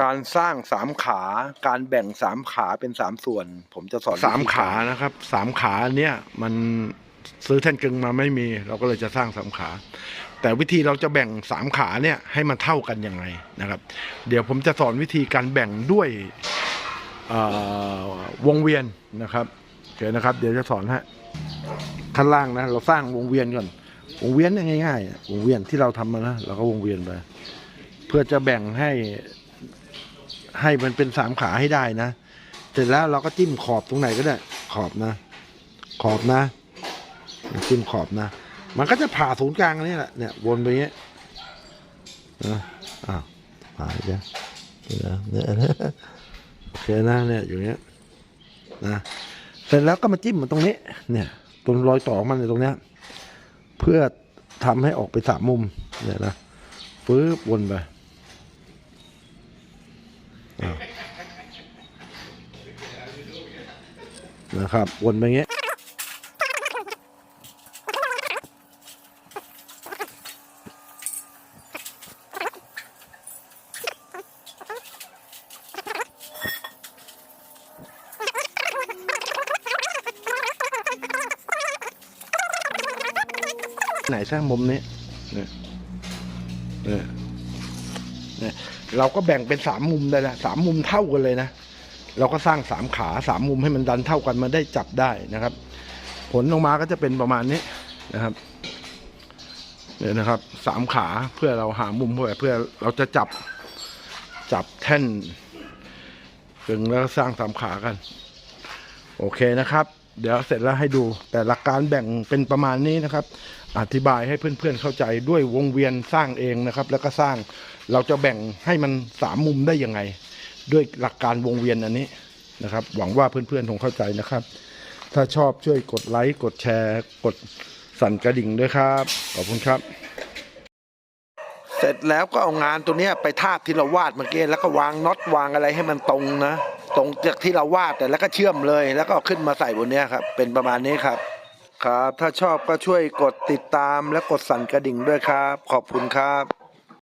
การสร้างสามขา การแบ่งสามขาเป็นสามส่วน ผมจะสอนสามขานะครับสามขาเนี่ยมันซื้อแท่นกึ่งมาไม่มี เราก็เลยจะสร้างสามขา แต่วิธีเราจะแบ่งสามขาเนี่ยให้มันเท่ากันยังไงนะครับ เดี๋ยวผมจะสอนวิธีการแบ่งด้วยวงเวียนนะครับโอเคนะครับ เดี๋ยวจะสอนฮะขั้นล่างนะเราสร้างวงเวียนก่อนวงเวียนเนี่ยง่ายๆวงเวียนที่เราทำมานะเราก็วงเวียนไป เพื่อจะแบ่งให้ ให้มันเป็นสามขาให้ได้นะ เสร็จแล้วเราก็จิ้มขอบตรงไหนก็ได้ ขอบนะ ขอบนะ จิ้มขอบนะ มันก็จะผ่าศูนย์กลางอันนี้แหละ เนี่ยวนไปอย่างเงี้ยนะอ้าวผ่าอีกแล้วเนี่ยเนี่ยโอเคนะเนี่ยอยู่เนี้ยนะเสร็จแล้วก็มาจิ้มมันตรงนี้ เนี่ยตรงรอยต่อของมันในตรงเนี้ย เพื่อทำให้ออกไปสามมุมเนี่ยนะฟื้บวนไป นะครับ วนไปเงี้ยไหนสร้างมุมนี้เนี่ยเนี่ย เนี่ยเราก็แบ่งเป็นสามมุมได้ละสามมุมเท่ากันเลยนะ เราก็สร้างสามขาสามมุมให้มันดันเท่ากันมาได้จับได้นะครับ ผลออกมาก็จะเป็นประมาณนี้นะครับเนี่ยนะครับสามขาเพื่อเราหามุมเพื่อเพื่อเราจะจับจับแท่นถึงแล้วก็สร้างสามขากัน โอเคนะครับ เดี๋ยวเสร็จแล้วให้ดูแต่หลักการแบ่งเป็นประมาณนี้นะครับ อธิบายให้เพื่อนๆเข้าใจด้วยวงเวียนสร้างเองนะครับ แล้วก็สร้างเราจะแบ่งให้มันสามมุมได้ยังไง ด้วยหลักการวงเวียนอันนี้นะครับ หวังว่าเพื่อนๆคงเข้าใจนะครับ ถ้าชอบช่วยกดไลค์กดแชร์ กดสั่นกระดิ่งด้วยครับขอบคุณครับ เสร็จแล้วก็เอางานตัวเนี้ยไปทาบที่เราวาดเมื่อกี้แล้วก็วางน็อตวางอะไรให้มันตรงนะ ตรงจากที่เราวาดแต่แล้วก็เชื่อมเลย แล้วก็ขึ้นมาใส่บนเนี้ยครับเป็นประมาณนี้ครับ ครับ ถ้าชอบก็ช่วยกดติดตามและกดสั่นกระดิ่งด้วยครับ ขอบคุณครับ